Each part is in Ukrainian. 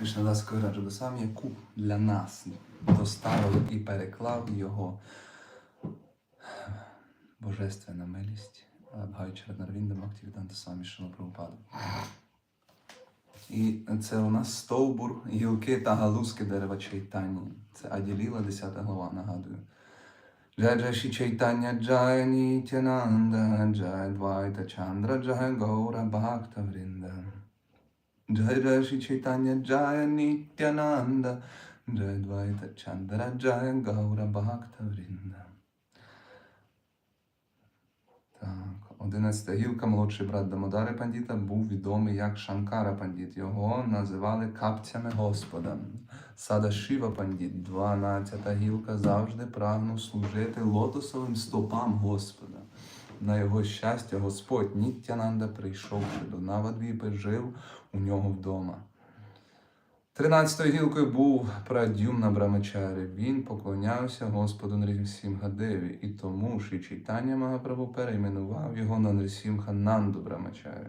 Кришнадас Кавираджа яку для нас доставив і переклав його божественна милість Бхавічара Нарвінда Бхактивіданта Самі Шилопрабхупада. І це у нас стовбур, гілки та галузки дерева Чайтані. Це Аділіла, 10 глава, нагадую. Джай Джайші Чайтання Джай Нітянанда, Джай Двайта Чандра, Джай Гаура Бхакта Врінда. Джай Джай Ші Чайтання Джай Нітянанда, Джай Двайта Чандра, Джай Гаура Бхакта Врінда. Так, одинадцята гілка, молодший брат Дамодари Пандіта, був відомий як Шанкара Пандіт. Його називали капцями Господа. Сада Шива Пандіт, дванадцята гілка, завжди прагнув служити лотосовим стопам Господа. На його щастя, Господь Нітянанда, прийшовши до Навадвіпи, жив у нього вдома. Тринадцятою гілкою був Прадюмна Брамачарі. Він поклонявся Господу Нрісімхадеві, і тому Ші Чайтання Магапрабу перейменував його на Нрісімха Нанду Брамачарі.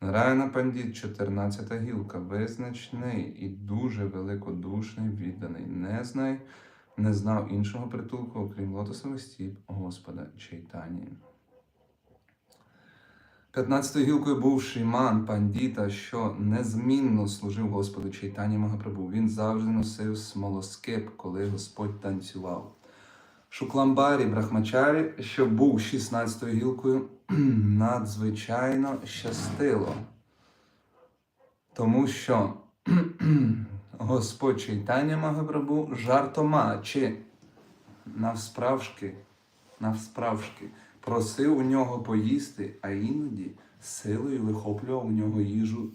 Нараяна Пандіт, 14 гілка, визначний і дуже великодушний, відданий, не знай, не знав іншого притулку, окрім лотосових стіп Господа Чайтані. 15 гілкою був Шиман Пандіта, що незмінно служив Господу Чайтані Магапрабу. Він завжди носив смолоскип, коли Господь танцював. Шукламбарі Брахмачарі, що був 16 гілкою, надзвичайно щастило. Тому що Господь Чайтаня Магапрабу жартома чи навсправжки, навсправжки просив у нього поїсти, а іноді силою вихоплював у нього їжу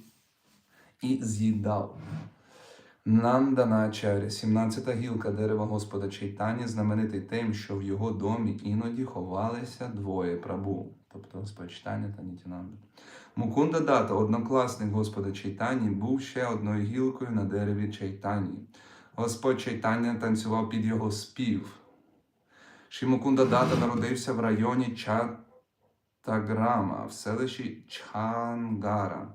і з'їдав. Нанданачаря, 17 гілка дерева Господа Чайтані, знаменитий тим, що в його домі іноді ховалися двоє прабу, тобто Господь Чайтаня та Нітянанда. Мукунда Дата, однокласник Господа Чайтані, був ще одною гілкою на дереві Чайтані. Господь Чайтаня танцював під його спів. Шімукунда Дата народився в районі Чаттаграма в селищі Чхангара,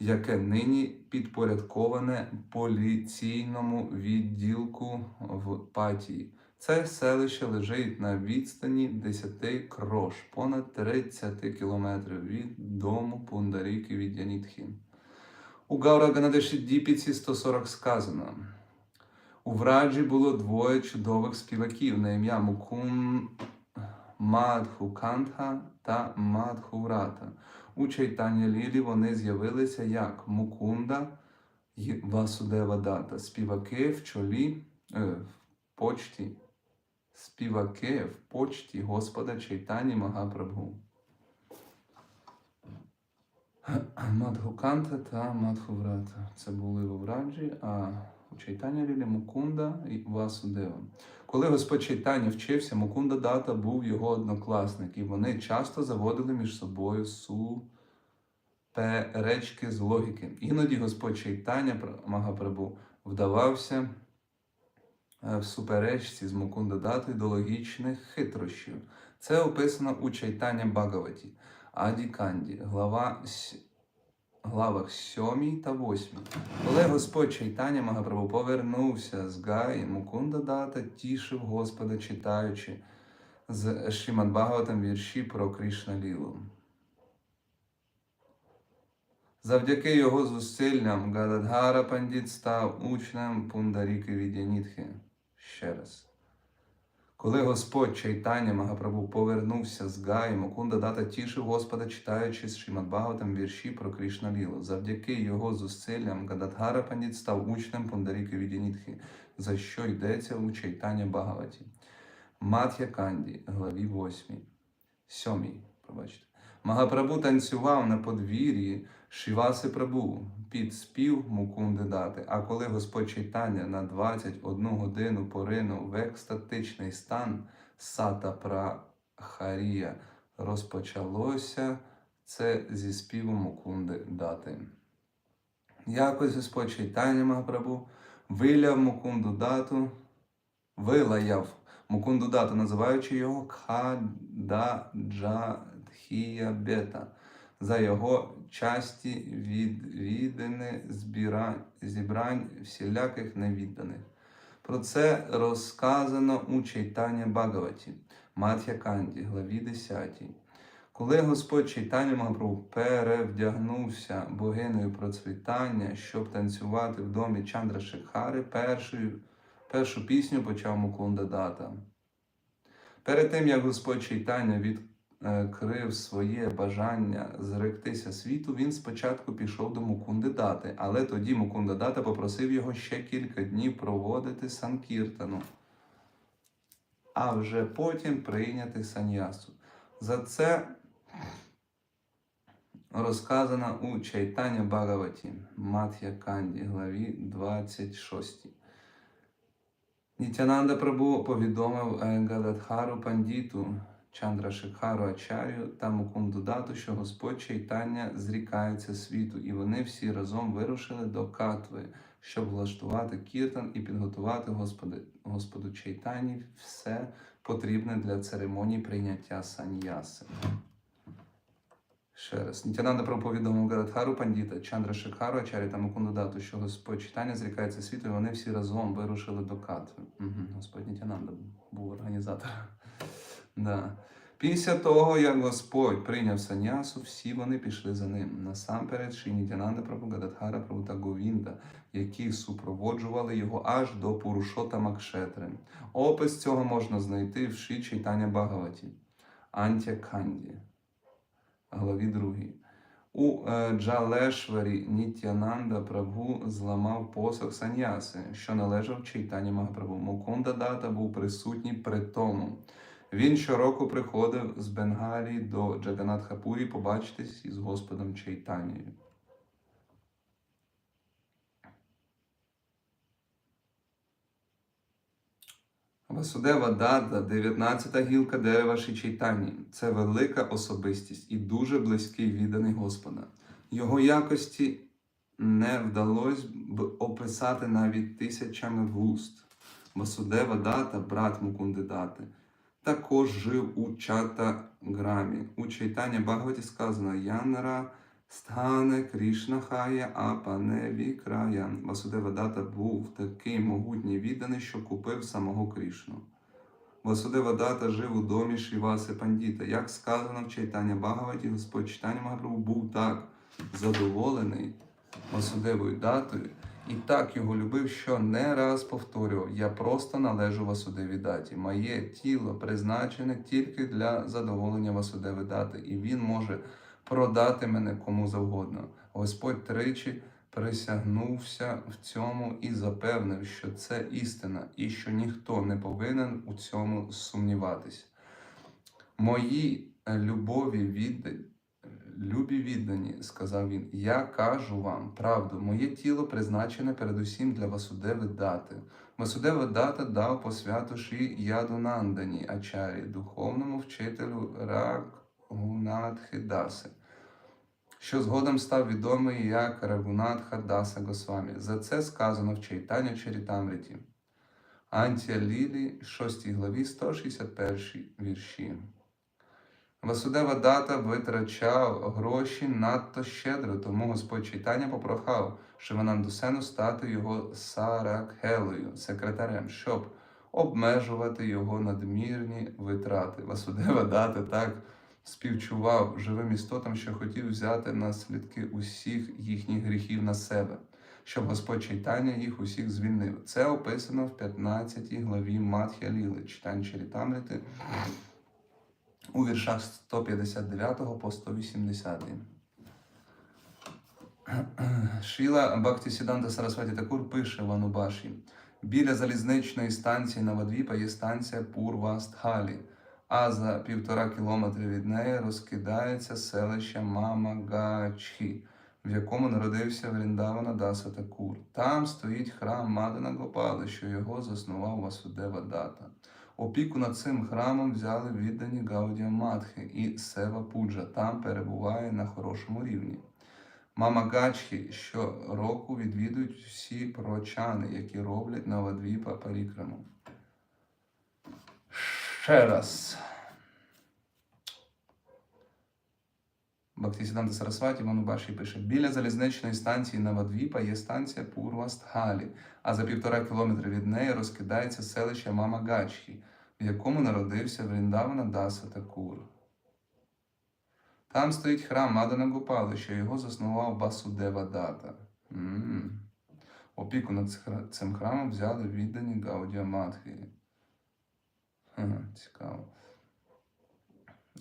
яке нині підпорядковане поліційному відділку в Патії. Це селище лежить на відстані 10 крош, понад 30 кілометрів від дому Пундаріки від Янітхі. У Гаураганадеші Діпіці 140 сказано. У Враджі було двоє чудових співаків на ім'я Мукун Мадхукантха та Мадхурата. У Чайтані Лілі вони з'явилися як Мукунда й Васудева Дата. Співаки в чолі е, в почті. Співаки в почті Господа Чайтані Магапрабху. Мадхуканта та Мадхуврата. Це були в Враджі, а у Чайтані Лілі Мукунда і Васудева. Коли Господь Чайтані вчився, Мукунда Дата був його однокласник, і вони часто заводили між собою суперечки з логіки. Іноді Господь Чайтаня Магапрабу вдавався е, в суперечці з Мукунда Датою до логічних хитрощів. Це описано у Чайтаня Багаваті, Аді Канді, глава главах 7 та 8. Коли Господь Чайтаня Магапрабу повернувся з Гаї, Мукунда Дата тішив Господа, читаючи з Шримад Бхагаватам вірші про Кришна Лілу. Завдяки його зусиллям Гададгара Пандіт став учнем Пундаріки Відянітхи. Ще раз. Коли Господь Чайтання Магапрабу повернувся з Гаї, Мукунда Дата тішив Господа, читаючи з Шимадбагатом вірші про Кришна Лілу. Завдяки його зусиллям Гададгара Пандіт став учнем Пундаріки Відінітхи, за що йдеться у Чайтаня Бхагаваті. Мат'я Канді, главі 8. 7. Пробачте. Магапрабу танцював на подвір'ї Шиваси Прабу під спів Мукунди Дати. А коли Господь Чайтаня на 21 годину поринув в екстатичний стан Сата Прахарія, розпочалося це зі співу Мукунди Дати. Якось Господь Чайтаня Магапрабу виляв Мукунду Дату, вилаяв Мукунду Дату, називаючи його Бета. за його часті відвідини зібрань всіляких невідданих. Про це розказано у Чайтані Багаваті, Мат'я Канді, главі 10. Коли Господь Чайтані Магапрабу перевдягнувся богинею процвітання, щоб танцювати в домі Чандра Шекхари, першою, першу пісню почав Мукунда Дата. Перед тим, як Господь Чайтаня відкрив своє бажання зректися світу, він спочатку пішов до Мукунди Дати, але тоді Мукунда Дата попросив його ще кілька днів проводити санкіртану, а вже потім прийняти саньясу. За це розказано у Чайтаня Багаваті, Мат'я Канді, главі 26. Нітянанда Прабу повідомив е, Гададхару Пандіту, Чандра Шекхару Ачарю та Мукунду Дату, що Господь Чайтання зрікається світу, і вони всі разом вирушили до Катви, щоб влаштувати кіртан і підготувати Господи, Господу Чайтані все потрібне для церемонії прийняття саньяси. Ще раз. Нітянанда Прабу повідомив Гададхару Пандіта, Чандра Шекхару Ачарі та Мукунду Дату, що Господь Читання зрікається світу, і вони всі разом вирушили до Катви. Угу. Господь Нітянанда був організатором. Да. Після того, як Господь прийняв санясу, всі вони пішли за ним. Насамперед, Ші Нітянанда Прабу, Гададхара Прабу та Говінда, які супроводжували його аж до Пурушота Макшетри. Опис цього можна знайти в Ші Чайтання Багаваті, Антя Канді главі 2. У е, Джалешварі Нітянанда Прабу зламав посох саньяси, що належав Чайтані Магапрабу. Мукунда Дата був присутній при тому. Він щороку приходив з Бенгалії до Джаганатхапурі побачитись із Господом Чайтанією. Васудева Дата, 19-та гілка дерева Шичайтані. Це велика особистість і дуже близький відданий Господа. Його якості не вдалося б описати навіть тисячами вуст. Васудева Дата, брат Мукунди Дати, також жив у Чата Грамі. У Чайтані Багаваті сказано Янара Стане Крішна Хая Апане Вікрая. Васудева Дата був такий могутній відданий, що купив самого Крішну. Васудева Дата жив у домі Шріваси Пандіта. Як сказано в Чайтані Багаваті, Господь Чайтані Магапрабу був так задоволений Васудевою датою і так його любив, що не раз повторював: Я просто належу Васудеві даті. Моє тіло призначене тільки для задоволення Васудеви дати, і він може продати мене кому завгодно. Господь тричі присягнувся в цьому і запевнив, що це істина, і що ніхто не повинен у цьому сумніватись. Мої любові віддані. Любі віддані, сказав він, я кажу вам правду, моє тіло призначене передусім для Васудеви дати. Васудева дата дав посвяту Ші Ядунандані Ачарі, духовному вчителю Рагунатхи Даси, що згодом став відомий як Рагунатха Даса Госвамі. За це сказано в Чайтані Чарітамриті. Антія Лілі, 6 главі, 161 вірші. Васудева дата витрачав гроші надто щедро, тому Господь Чайтаня попрохав Шиванандусену стати його Саракхелою, секретарем, щоб обмежувати його надмірні витрати. Васудева дата так співчував живим істотам, що хотів взяти наслідки усіх їхніх гріхів на себе, щоб Господь Чайтаня їх усіх звільнив. Це описано в 15 главі Матхя Ліли, читань Чарітамрити, у віршах 159 по 180. Шіла Бхактісіданта Сарасваті Такур пише в Анубаші. Біля залізничної станції Навадвіпа є станція Пурвастхалі, а за півтора кілометри від неї розкидається селище Мамагачхі, в якому народився Вріндавана Даса Такур. Там стоїть храм Мадана Гопали, що його заснував Васудева Дата. Опіку над цим храмом взяли віддані Гаудія Матхи і Сева Пуджа. Там перебуває на хорошому рівні. Мама Гачхі щороку відвідують всі прочани, які роблять Навадвіпа Парікраму. Ще раз. Бактісіданта Сарасваті Манубаші пише: біля залізничної станції Навадвіпа є станція Пурвастхалі, а за півтора кілометри від неї розкидається селище Мамагачхі, в якому народився Вріндавана Даса Такур. Там стоїть храм Мадана Гопали, що його заснував Басудева Дата. М. Опіку над цим храмом взяли віддані Гаудія Матхи. Цікаво.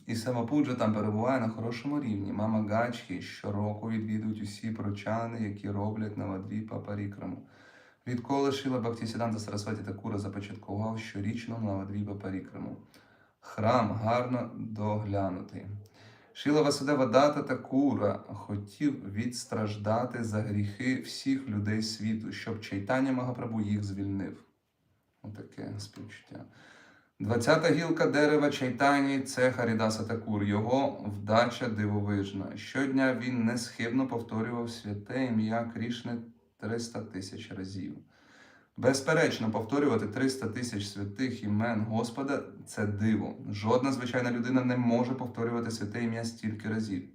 І Савапуджа там перебуває на хорошому рівні. Мама Гачхі щороку відвідують усі прочани, які роблять на вадрі Парікраму. Відколи Шила Бактісіданта Сарасваті Такура започаткував щорічну Навадріпа Парікраму. Храм гарно доглянутий. Шила Васудева Дата Такура хотів відстраждати за гріхи всіх людей світу, щоб Чайтаня Магапрабу їх звільнив. Отаке співчуття. Двадцята гілка дерева Чайтані це Харідаса Такур, його вдача дивовижна. Щодня він несхибно повторював святе ім'я Крішни 300 тисяч разів. Безперечно, повторювати 300 тисяч святих імен Господа це диво. Жодна звичайна людина не може повторювати святе ім'я стільки разів.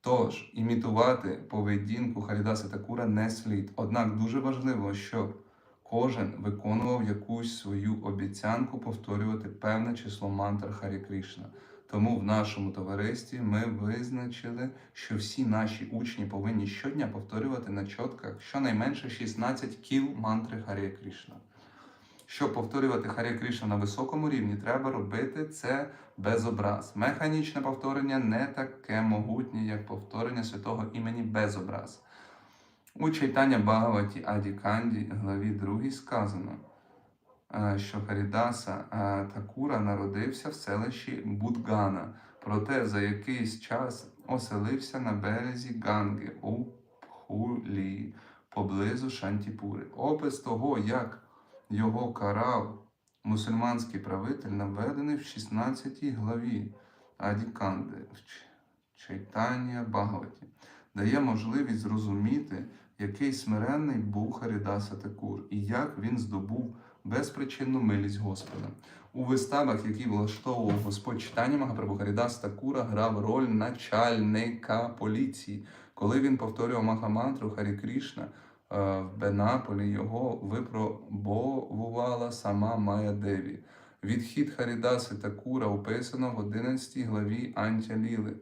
Тож, імітувати поведінку Харідаса Такура не слід. Однак дуже важливо, щоб кожен виконував якусь свою обіцянку повторювати певне число мантр Харі Кришна. Тому в нашому товаристві ми визначили, що всі наші учні повинні щодня повторювати на чотках щонайменше 16 кіл мантри Харі Кришна. Щоб повторювати Харі Кришна на високому рівні, треба робити це без образ. Механічне повторення не таке могутнє, як повторення святого імені без образ. У читання Бхагаваті Аді Канді, главі 2 сказано, е, що Харідаса е, Такура народився в селищі Будгана, проте за якийсь час оселився на березі Ганги у Пхулі, поблизу Шантіпури. Опис того, як його карав мусульманський правитель, наведений в 16 главі Аді Канди в Ч- Чайтання Бхагаваті, дає можливість зрозуміти, який смиренний був Харідаса Такур і як він здобув безпричинну милість Господа. У виставах, які влаштовував Господь читання Магапрабу Харідас Такура грав роль начальника поліції. Коли він повторював Махамантру Харі Крішна е, в Бенаполі, його випробовувала сама Майя Деві. Відхід Харідаси Такура описано в 11 главі Антя Ліли.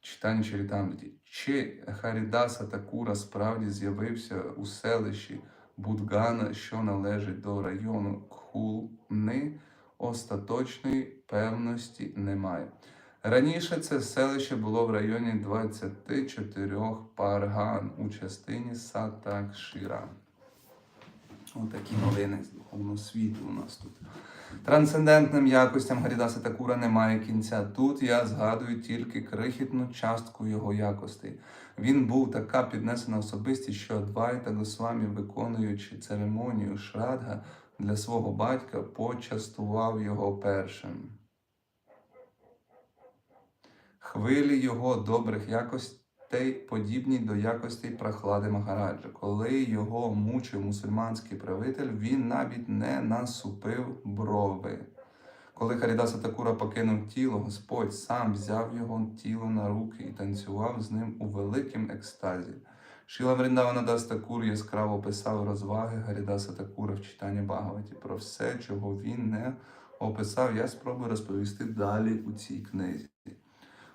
Читання Чарітамриті. Чи Харідаса Такура справді з'явився у селищі Будгана, що належить до району Кхулни, остаточної певності немає. Раніше це селище було в районі 24 парган у частині Сатакшира. Отакі новини з духовного світу у нас тут. Трансцендентним якостям Гарідаса Такура немає кінця. Тут я згадую тільки крихітну частку його якостей. Він був така піднесена особистість, що Адвайта Госвамі, виконуючи церемонію Шрадга для свого батька, почастував його першим. Хвилі його добрих якостей подібні до якостей прохлади Магараджа. Коли його мучив мусульманський правитель, він навіть не насупив брови. Коли Харідаса Такура покинув тіло, Господь сам взяв його тіло на руки і танцював з ним у великім екстазі. Шіла Вріндавана Дас Такур яскраво описав розваги Гарідаса Такура в читанні Багаваті. Про все, чого він не описав, я спробую розповісти далі у цій книзі.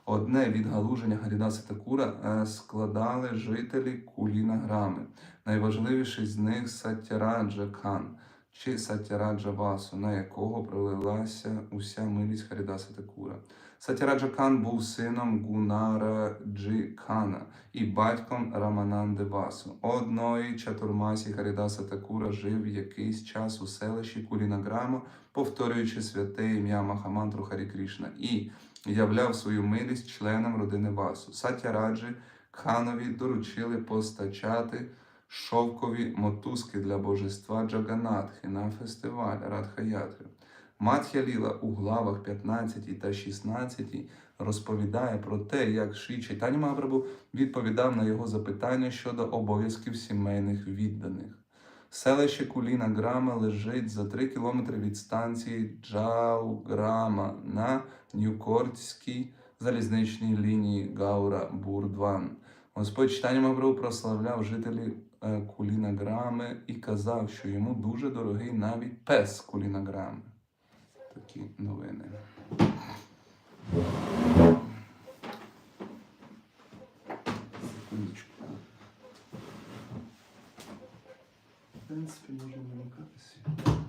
Одне відгалуження Гарідаса Такура е, складали жителі Куліна Грами. Найважливіший з них Сатяраджа Хан чи Сатяраджа Васу, на якого пролилася уся милість Харідаса Такура. Сатяраджа Кан був сином Гунара Джи Хана і батьком Рамананди Васу. Одної чатурмасі Харідаса Такура жив якийсь час у селищі Кулінаграма, повторюючи святе ім'я Махамантру Харі Крішна, і являв свою милість членам родини Васу. Сатяраджі Ханові доручили постачати шовкові мотузки для божества Джаганатхи на фестиваль Радхаятри. Матхя Ліла у главах 15 та 16 розповідає про те, як Шрі Чайтані Магапрабу відповідав на його запитання щодо обов'язків сімейних відданих. Селище Куліна Грама лежить за 3 кілометри від станції Джауграма на Ньюкортській залізничній лінії Гаура Бурдван. Господь читання Мавров прославляв жителів е, Кулінаграми і казав, що йому дуже дорогий навіть пес Кулінаграми. Такі новини. В принципі, можна вимикати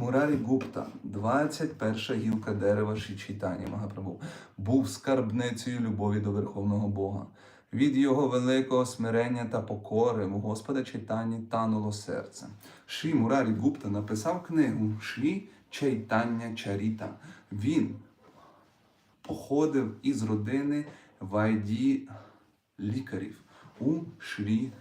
Мурарі Гупта, 21 гілка дерева Шичайтані Магапрабу, був скарбницею любові до Верховного Бога. Від його великого смирення та покори в Господа Чайтані тануло серце. Шрі Мурарі Гупта написав книгу Шрі Чайтання Чаріта. Він походив із родини Вайді лікарів у Шрі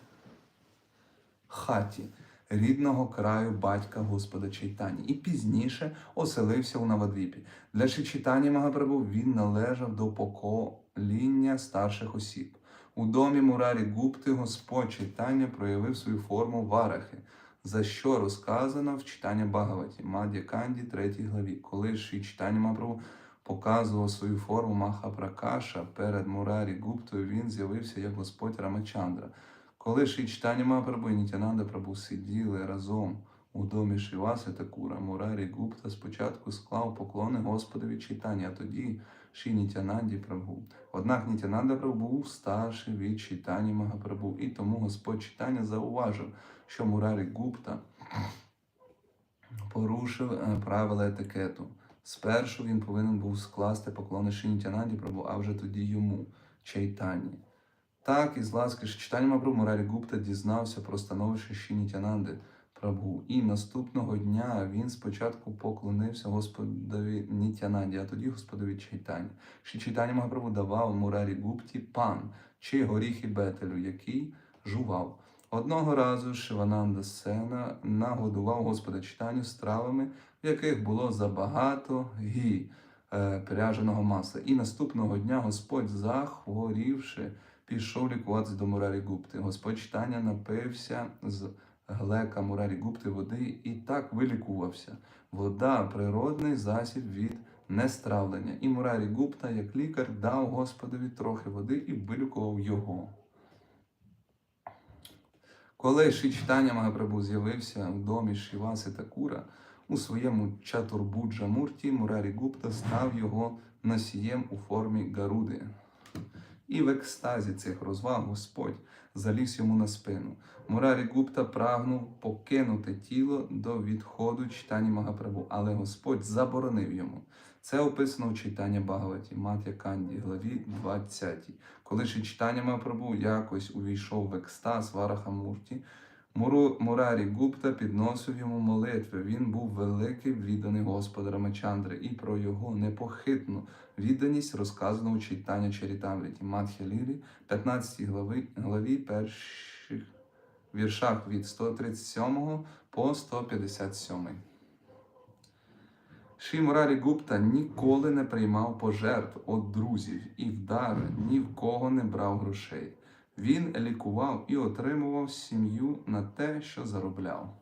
хаті рідного краю батька Господа Чайтані і пізніше оселився у Навадвіпі. Для Чайтані Магапрабу він належав до покоління старших осіб. У домі Мурарі Гупти Господь Чайтання проявив свою форму варахи, за що розказано в читанні Багаваті, Мад'я Канді, 3 главі, коли Ші Чайтані Магапрабу показував свою форму Махапракаша перед Мурарі Гуптою, він з'явився як Господь Рамачандра. Коли Ші Читання Мапрабу і Нітянанда Прабу сиділи разом у домі Шиваси Такура, Мурарі Гупта спочатку склав поклони Господові Чайтані, а тоді Ші Нітянанді Прабу. Однак Нітянанда Прабу був старший від Чайтані Магапрабу, і тому Господь Чайтаня зауважив, що Мурарі Гупта порушив е, правила етикету. Спершу він повинен був скласти поклони Ші Нітянанді Прабу, а вже тоді йому, Чайтані. Так, із ласки читання Мапру Мурарі Гупта дізнався про становище Шінітянанди Прабу. І наступного дня він спочатку поклонився Господові Нітянанді, а тоді Господові Чайтані. Ші Чайтані Магапрабу давав Мурарі Гупті пан чи горіхи бетелю, який жував. Одного разу Шивананда Сена нагодував Господа Чайтаню стравами, в яких було забагато гі е, пряженого масла. І наступного дня Господь, захворівши, пішов лікуватися до Мурарі Гупти. Господь читання напився з глека Мурарі Гупти води і так вилікувався. Вода природний засіб від нестравлення. І Мурарі Гупта, як лікар, дав Господові трохи води і вилікував його. Коли Шичтання Магапрабу з'явився в домі Шіваси Такура, у своєму чатурбуджа мурті Мурарі Гупта став його носієм у формі Гаруди. І в екстазі цих розваг Господь заліз йому на спину. Мурарі Гупта прагнув покинути тіло до відходу читання Магапрабу, але Господь заборонив йому. Це описано в читанні Багаваті, Матя Канді, главі 20. Коли ж читання Магапрабу якось увійшов в екстаз Вараха Мурті, Муру, Мурарі Гупта підносив йому молитви. Він був великий відданий Господа Рамачандри, і про його непохитну відданість розказано у читання Чарітамріті Матхя 15 глави, главі перших віршах від 137 по 157. Ші Мурарі Гупта ніколи не приймав пожертв від друзів і вдари, ні в кого не брав грошей. Він лікував і отримував сім'ю на те, що заробляв.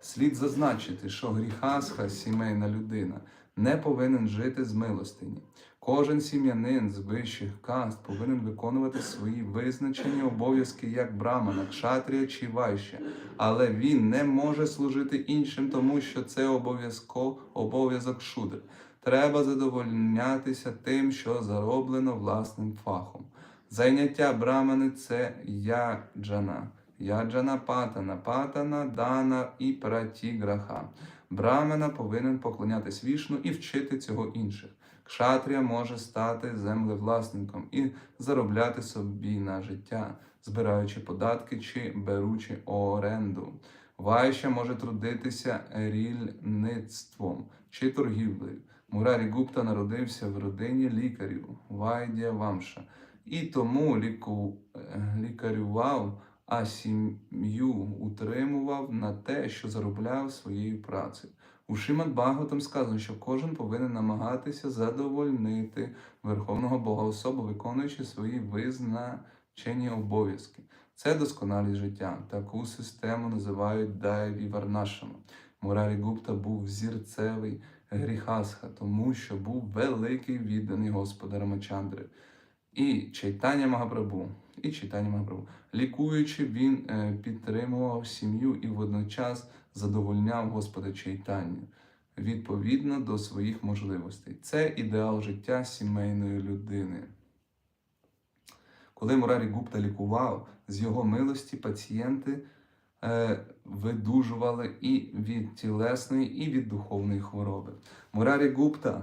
Слід зазначити, що гріхасха, сімейна людина, не повинен жити з милостині. Кожен сім'янин з вищих каст повинен виконувати свої визначені обов'язки як брамана, кшатрія чи вайща, але він не може служити іншим, тому що це обов'язко обов'язок шудр. Треба задовольнятися тим, що зароблено власним фахом. Зайняття брамани це яджана. Яджана патана, патана, дана і пратіграха. Брамана повинен поклонятись вішну і вчити цього інших. Кшатрія може стати землевласником і заробляти собі на життя, збираючи податки чи беручи оренду. Вайща може трудитися рільництвом чи торгівлею. Мурарі Гупта народився в родині лікарів Вайдя Вамша. І тому ліку, е, лікарював, а сім'ю утримував на те, що заробляв своєю працею. У Шимат Багатом сказано, що кожен повинен намагатися задовольнити Верховного Бога особу, виконуючи свої визначені обов'язки. Це досконалість життя. Таку систему називають Дайві Варнашами. Мурарі Гупта був зірцевий гріхасха, тому що був великий відданий Господа Рамачандри. І читання Магапрабу, і читання Магапрабу. Лікуючи, він е, підтримував сім'ю і водночас задовольняв Господа Чайтанню відповідно до своїх можливостей. Це ідеал життя сімейної людини. Коли Мурарі Гупта лікував, з його милості пацієнти е, видужували і від тілесної, і від духовної хвороби. Мурарі Гупта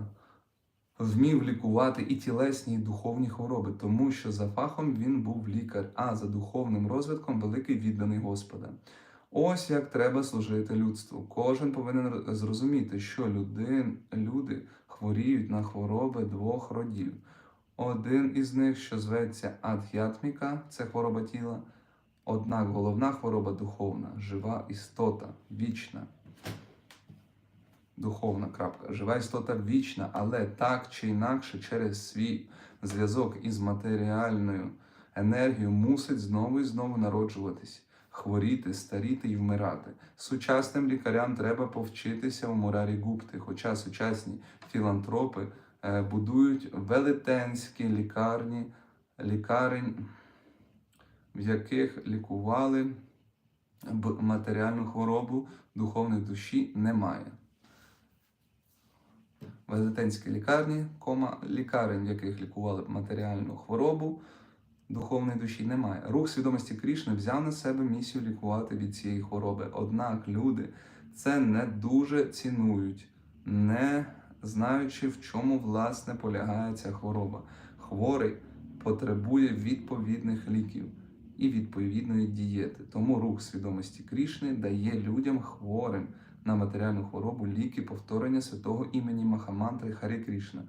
вмів лікувати і тілесні, і духовні хвороби, тому що за фахом він був лікар, а за духовним розвитком великий відданий Господа. Ось як треба служити людству. Кожен повинен зрозуміти, що люди, люди хворіють на хвороби двох родів. Один із них, що зветься адхятміка, це хвороба тіла. Однак головна хвороба духовна, жива істота, вічна. Духовна крапка. Жива істота вічна, але так чи інакше через свій зв'язок із матеріальною енергією мусить знову і знову народжуватись, хворіти, старіти і вмирати. Сучасним лікарям треба повчитися у Мурарі Гупти, хоча сучасні філантропи е, будують велетенські лікарні, лікарень, в яких лікували б- матеріальну хворобу, духовної душі немає. Велетенські лікарні, кома, лікарень, в яких лікували б матеріальну хворобу, духовної душі немає. Рух свідомості Крішни взяв на себе місію лікувати від цієї хвороби. Однак люди це не дуже цінують, не знаючи, в чому власне полягає ця хвороба. Хворий потребує відповідних ліків і відповідної дієти. Тому рух свідомості Крішни дає людям хворим на матеріальну хворобу ліки повторення святого імені Махамантри Харі Крішна.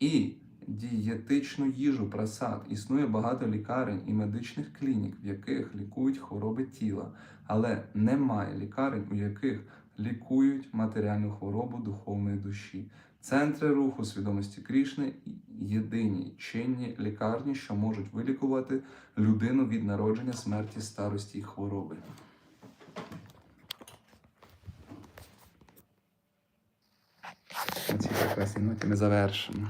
І дієтичну їжу прасад. Існує багато лікарень і медичних клінік, в яких лікують хвороби тіла, але немає лікарень, у яких лікують матеріальну хворобу духовної душі. Центри руху свідомості Крішни єдині чинні лікарні, що можуть вилікувати людину від народження, смерті, старості і хвороби. На і ноті ми завершимо.